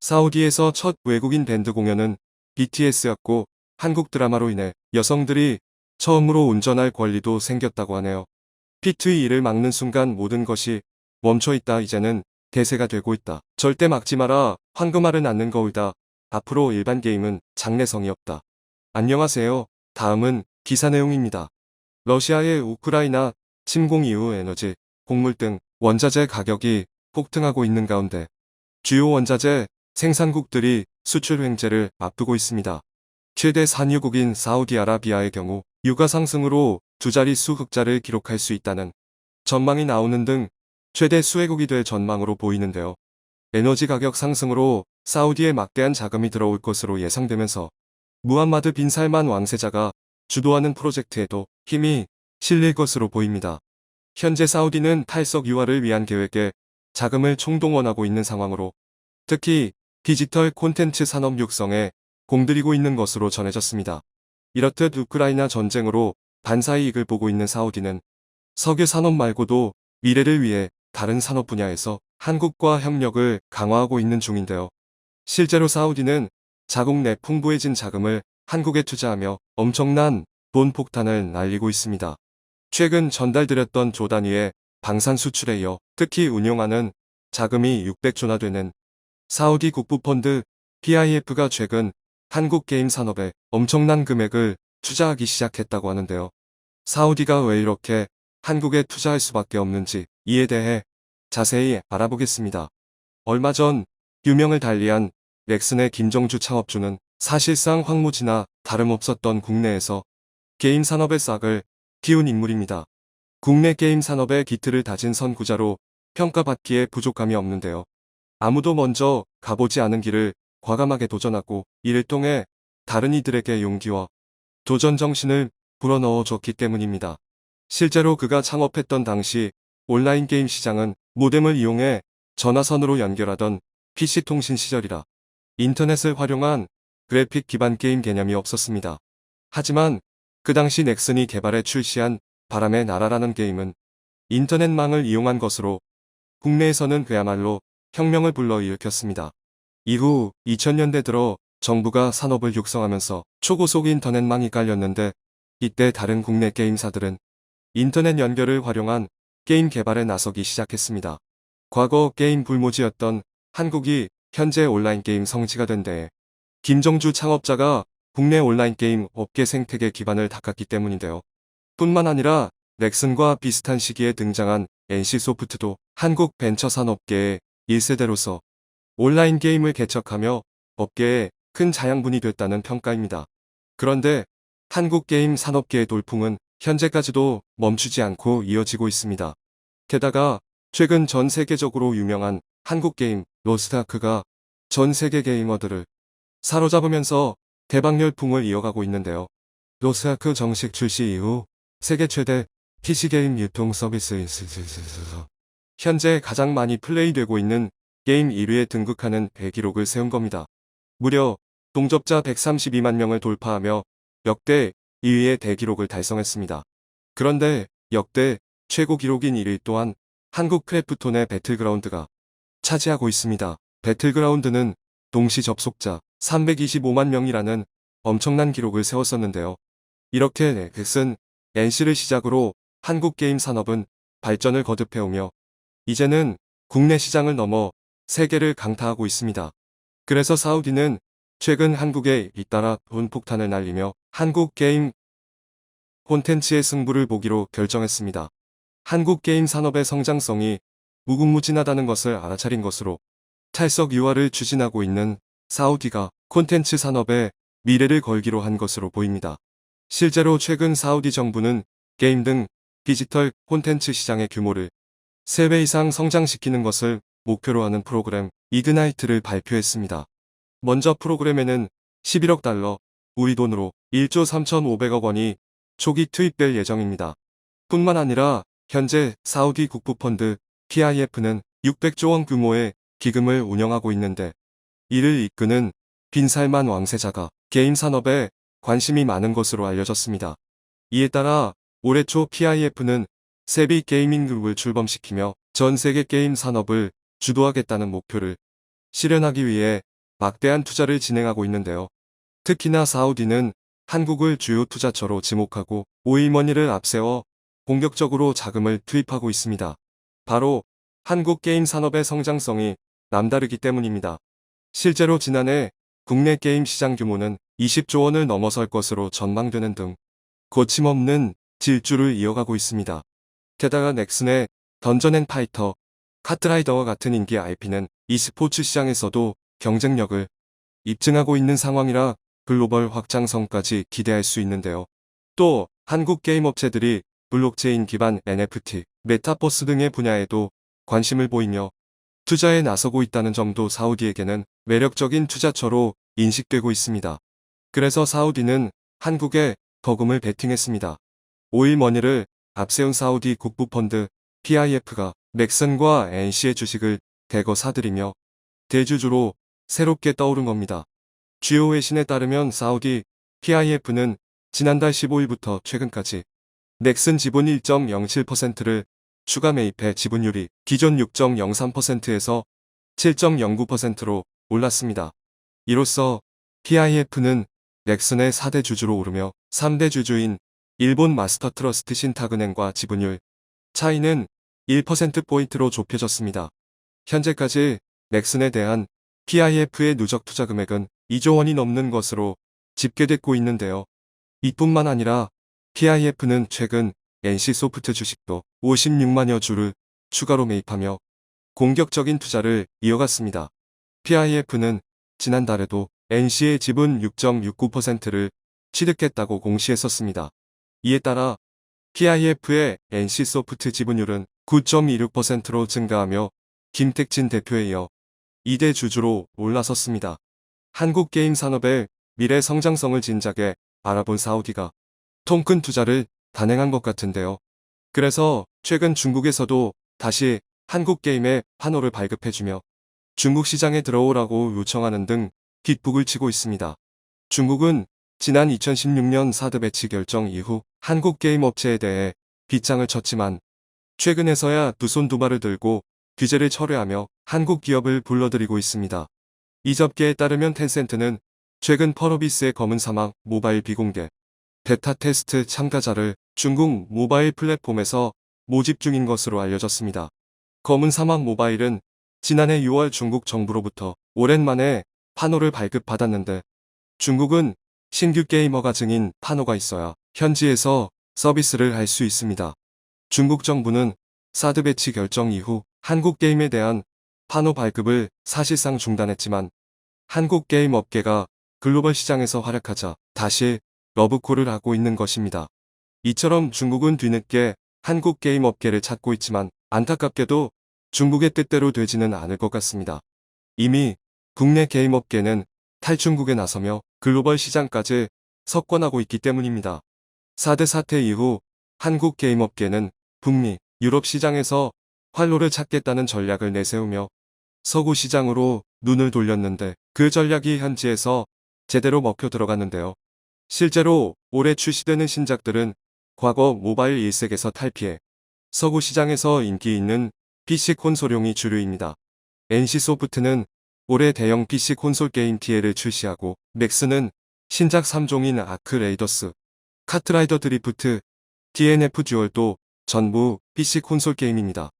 사우디에서 첫 외국인 밴드 공연은 BTS였고 한국 드라마로 인해 여성들이 처음으로 운전할 권리도 생겼다고 하네요. P2E를 막는 순간 모든 것이 멈춰 있다 이제는 대세가 되고 있다. 절대 막지 마라. 황금알은 않는 거울다. 앞으로 일반 게임은 장래성이 없다. 안녕하세요. 다음은 기사 내용입니다. 러시아의 우크라이나 침공 이후 에너지, 곡물 등 원자재 가격이 폭등하고 있는 가운데 주요 원자재 생산국들이 수출 횡재를 앞두고 있습니다. 최대 산유국인 사우디아라비아의 경우 유가 상승으로 두 자릿수 흑자를 기록할 수 있다는 전망이 나오는 등 최대 수혜국이 될 전망으로 보이는데요. 에너지 가격 상승으로 사우디에 막대한 자금이 들어올 것으로 예상되면서 무함마드 빈 살만 왕세자가 주도하는 프로젝트에도 힘이 실릴 것으로 보입니다. 현재 사우디는 탈석 유화를 위한 계획에 자금을 총동원하고 있는 상황으로 특히 디지털 콘텐츠 산업 육성에 공들이고 있는 것으로 전해졌습니다. 이렇듯 우크라이나 전쟁으로 반사이익을 보고 있는 사우디는 석유 산업 말고도 미래를 위해 다른 산업 분야에서 한국과 협력을 강화하고 있는 중인데요. 실제로 사우디는 자국 내 풍부해진 자금을 한국에 투자하며 엄청난 돈 폭탄을 날리고 있습니다. 최근 전달드렸던 조 단위의 방산 수출에 이어 특히 운용하는 자금이 600조나 되는 사우디 국부펀드 PIF가 최근 한국 게임 산업에 엄청난 금액을 투자하기 시작했다고 하는데요. 사우디가 왜 이렇게 한국에 투자할 수밖에 없는지 이에 대해 자세히 알아보겠습니다. 얼마 전 유명을 달리한 넥슨의 김정주 창업주는 사실상 황무지나 다름없었던 국내에서 게임 산업의 싹을 틔운 인물입니다. 국내 게임 산업의 기틀을 다진 선구자로 평가받기에 부족함이 없는데요. 아무도 먼저 가보지 않은 길을 과감하게 도전하고 이를 통해 다른 이들에게 용기와 도전 정신을 불어넣어 줬기 때문입니다. 실제로 그가 창업했던 당시 온라인 게임 시장은 모뎀을 이용해 전화선으로 연결하던 PC통신 시절이라 인터넷을 활용한 그래픽 기반 게임 개념이 없었습니다. 하지만 그 당시 넥슨이 개발해 출시한 바람의 나라라는 게임은 인터넷망을 이용한 것으로 국내에서는 그야말로 혁명을 불러일으켰습니다. 이후 2000년대 들어 정부가 산업을 육성하면서 초고속 인터넷망이 깔렸는데 이때 다른 국내 게임사들은 인터넷 연결을 활용한 게임 개발에 나서기 시작했습니다. 과거 게임 불모지였던 한국이 현재 온라인 게임 성지가 된 데에 김정주 창업자가 국내 온라인 게임 업계 생태계 기반을 닦았기 때문인데요. 뿐만 아니라 넥슨과 비슷한 시기에 등장한 NC소프트도 한국 벤처 산업계의 1세대로서 온라인 게임을 개척하며 업계에 큰 자양분이 됐다는 평가입니다. 그런데 한국 게임 산업계의 돌풍은 현재까지도 멈추지 않고 이어지고 있습니다. 게다가 최근 전 세계적으로 유명한 한국 게임 로스트아크가 전 세계 게이머들을 사로잡으면서 대박 열풍을 이어가고 있는데요. 로스아크 정식 출시 이후 세계 최대 PC게임 유통 서비스 현재 가장 많이 플레이되고 있는 게임 1위에 등극하는 대기록을 세운 겁니다. 무려 동접자 132만 명을 돌파하며 역대 2위의 대기록을 달성했습니다. 그런데 역대 최고 기록인 1위 또한 한국 크래프톤의 배틀그라운드가 차지하고 있습니다. 배틀그라운드는 동시 접속자 325만 명이라는 엄청난 기록을 세웠었는데요. 이렇게 넥슨, NC를 시작으로 한국 게임 산업은 발전을 거듭해오며 이제는 국내 시장을 넘어 세계를 강타하고 있습니다. 그래서 사우디는 최근 한국에 잇따라 돈 폭탄을 날리며 한국 게임 콘텐츠의 승부를 보기로 결정했습니다. 한국 게임 산업의 성장성이 무궁무진하다는 것을 알아차린 것으로 탈석 유화를 추진하고 있는 사우디가 콘텐츠 산업에 미래를 걸기로 한 것으로 보입니다. 실제로 최근 사우디 정부는 게임 등 디지털 콘텐츠 시장의 규모를 3배 이상 성장시키는 것을 목표로 하는 프로그램 이그나이트를 발표했습니다. 먼저 프로그램에는 11억 달러, 우리 돈으로 1조 3,500억 원이 초기 투입될 예정입니다. 뿐만 아니라 현재 사우디 국부펀드 PIF는 600조 원 규모의 기금을 운영하고 있는데 이를 이끄는 빈살만 왕세자가 게임 산업에 관심이 많은 것으로 알려졌습니다. 이에 따라 올해 초 PIF는 세비 게이밍 그룹을 출범시키며 전 세계 게임 산업을 주도하겠다는 목표를 실현하기 위해 막대한 투자를 진행하고 있는데요. 특히나 사우디는 한국을 주요 투자처로 지목하고 오일머니를 앞세워 본격적으로 자금을 투입하고 있습니다. 바로 한국 게임 산업의 성장성이 남다르기 때문입니다. 실제로 지난해 국내 게임 시장 규모는 20조 원을 넘어설 것으로 전망되는 등 거침없는 질주를 이어가고 있습니다. 게다가 넥슨의 던전 앤 파이터, 카트라이더와 같은 인기 IP는 e스포츠 시장에서도 경쟁력을 입증하고 있는 상황이라 글로벌 확장성까지 기대할 수 있는데요. 또 한국 게임 업체들이 블록체인 기반 NFT, 메타버스 등의 분야에도 관심을 보이며 투자에 나서고 있다는 점도 사우디에게는 매력적인 투자처로 인식되고 있습니다. 그래서 사우디는 한국에 거금을 베팅했습니다. 오일머니를 앞세운 사우디 국부펀드 PIF가 넥슨과 NC의 주식을 대거 사들이며 대주주로 새롭게 떠오른 겁니다. 주요 외신에 따르면 사우디 PIF는 지난달 15일부터 최근까지 넥슨 지분 1.07%를 추가 매입해 지분율이 기존 6.03%에서 7.09%로 올랐습니다. 이로써 PIF는 넥슨의 4대 주주로 오르며 3대 주주인 일본 마스터 트러스트 신탁은행과 지분율 차이는 1%포인트로 좁혀졌습니다. 현재까지 넥슨에 대한 PIF의 누적 투자 금액은 2조 원이 넘는 것으로 집계됐고 있는데요. 이뿐만 아니라 PIF는 최근 NC소프트 주식도 56만여 주를 추가로 매입하며 공격적인 투자를 이어갔습니다. PIF는 지난달에도 NC의 지분 6.69%를 취득했다고 공시했었습니다. 이에 따라 PIF의 NC소프트 지분율은 9.26%로 증가하며 김택진 대표에 이어 2대 주주로 올라섰습니다. 한국 게임 산업의 미래 성장성을 진작에 알아본 사우디가 통큰 투자를 단행한 것 같은데요. 그래서 최근 중국에서도 다시 한국 게임의 판호를 발급해주며 중국 시장에 들어오라고 요청하는 등 뒷북을 치고 있습니다. 중국은 지난 2016년 사드 배치 결정 이후 한국 게임 업체에 대해 빗장을 쳤지만 최근에서야 두 손 두 발을 들고 규제를 철회하며 한국 기업을 불러들이고 있습니다. 이 접기에 따르면 텐센트는 최근 펄어비스의 검은 사막 모바일 비공개 베타 테스트 참가자를 중국 모바일 플랫폼에서 모집 중인 것으로 알려졌습니다. 검은 사막 모바일은 지난해 6월 중국 정부로부터 오랜만에 판호를 발급받았는데 중국은 신규 게이머가 증인 판호가 있어야 현지에서 서비스를 할 수 있습니다. 중국 정부는 사드 배치 결정 이후 한국 게임에 대한 판호 발급을 사실상 중단했지만 한국 게임 업계가 글로벌 시장에서 활약하자 다시 러브콜을 하고 있는 것입니다. 이처럼 중국은 뒤늦게 한국 게임 업계를 찾고 있지만 안타깝게도 중국의 뜻대로 되지는 않을 것 같습니다. 이미 국내 게임 업계는 탈중국에 나서며 글로벌 시장까지 석권하고 있기 때문입니다. 4대 사태 이후 한국 게임 업계는 북미, 유럽 시장에서 활로를 찾겠다는 전략을 내세우며 서구 시장으로 눈을 돌렸는데 그 전략이 현지에서 제대로 먹혀 들어갔는데요. 실제로 올해 출시되는 신작들은 과거 모바일 일색에서 탈피해 서구 시장에서 인기 있는 PC 콘솔용이 주류입니다. NC소프트는 올해 대형 PC 콘솔 게임 TL을 출시하고 넥슨은 신작 3종인 아크 레이더스, 카트라이더 드리프트, DNF 듀얼도 전부 PC 콘솔 게임입니다.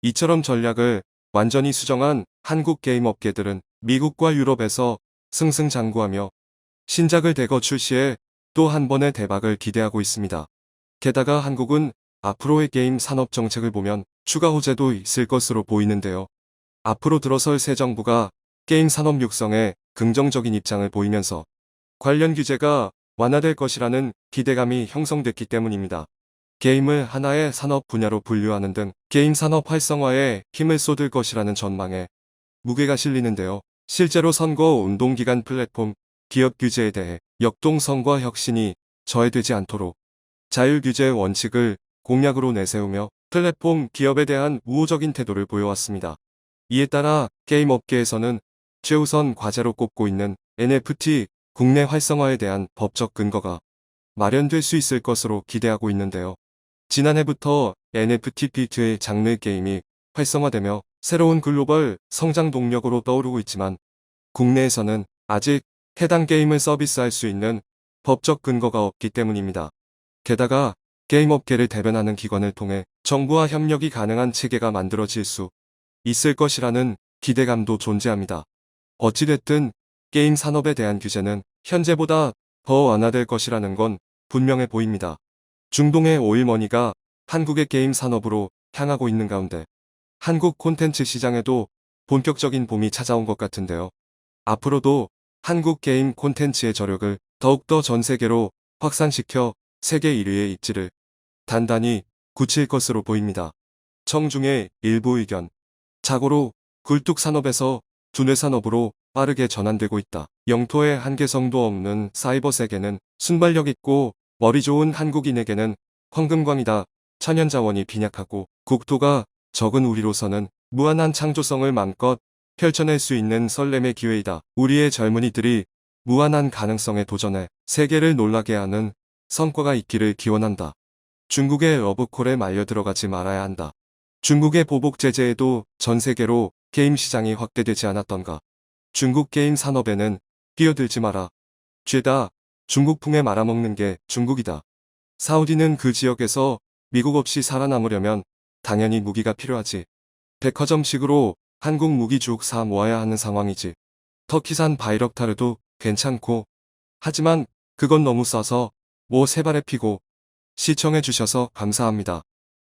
이처럼 전략을 완전히 수정한 한국 게임 업계들은 미국과 유럽에서 승승장구하며 신작을 대거 출시해 또 한 번의 대박을 기대하고 있습니다. 게다가 한국은 앞으로의 게임 산업 정책을 보면 추가 호재도 있을 것으로 보이는데요. 앞으로 들어설 새 정부가 게임 산업 육성에 긍정적인 입장을 보이면서 관련 규제가 완화될 것이라는 기대감이 형성됐기 때문입니다. 게임을 하나의 산업 분야로 분류하는 등 게임 산업 활성화에 힘을 쏟을 것이라는 전망에 무게가 실리는데요. 실제로 선거 운동 기간 플랫폼 기업 규제에 대해 역동성과 혁신이 저해되지 않도록 자율 규제 원칙을 공약으로 내세우며 플랫폼 기업에 대한 우호적인 태도를 보여왔습니다. 이에 따라 게임 업계에서는 최우선 과제로 꼽고 있는 NFT 국내 활성화에 대한 법적 근거가 마련될 수 있을 것으로 기대하고 있는데요. 지난해부터 NFT 피트의 장르 게임이 활성화되며 새로운 글로벌 성장 동력으로 떠오르고 있지만 국내에서는 아직 해당 게임을 서비스할 수 있는 법적 근거가 없기 때문입니다. 게다가 게임 업계를 대변하는 기관을 통해 정부와 협력이 가능한 체계가 만들어질 수 있을 것이라는 기대감도 존재합니다. 어찌됐든 게임 산업에 대한 규제는 현재보다 더 완화될 것이라는 건 분명해 보입니다. 중동의 오일머니가 한국의 게임 산업으로 향하고 있는 가운데 한국 콘텐츠 시장에도 본격적인 봄이 찾아온 것 같은데요. 앞으로도 한국 게임 콘텐츠의 저력을 더욱더 전 세계로 확산시켜 세계 1위의 입지를 단단히 굳힐 것으로 보입니다. 청중의 일부 의견. 자고로 굴뚝 산업에서 두뇌 산업으로 빠르게 전환되고 있다. 영토의 한계성도 없는 사이버 세계는 순발력 있고 머리 좋은 한국인에게는 황금광이다. 천연 자원이 빈약하고 국토가 적은 우리로서는 무한한 창조성을 마음껏 펼쳐낼 수 있는 설렘의 기회이다. 우리의 젊은이들이 무한한 가능성에 도전해 세계를 놀라게 하는 성과가 있기를 기원한다. 중국의 러브콜에 말려 들어가지 말아야 한다. 중국의 보복 제재에도 전 세계로 게임 시장이 확대되지 않았던가. 중국 게임 산업에는 끼어들지 마라. 죄다 중국풍에 말아먹는 게 중국이다. 사우디는 그 지역에서 미국 없이 살아남으려면 당연히 무기가 필요하지. 백화점식으로 한국 무기 쭉 사 모아야 하는 상황이지. 터키산 바이럭타르도 괜찮고. 하지만 그건 너무 싸서 뭐 세발에 피고 시청해주셔서 감사합니다.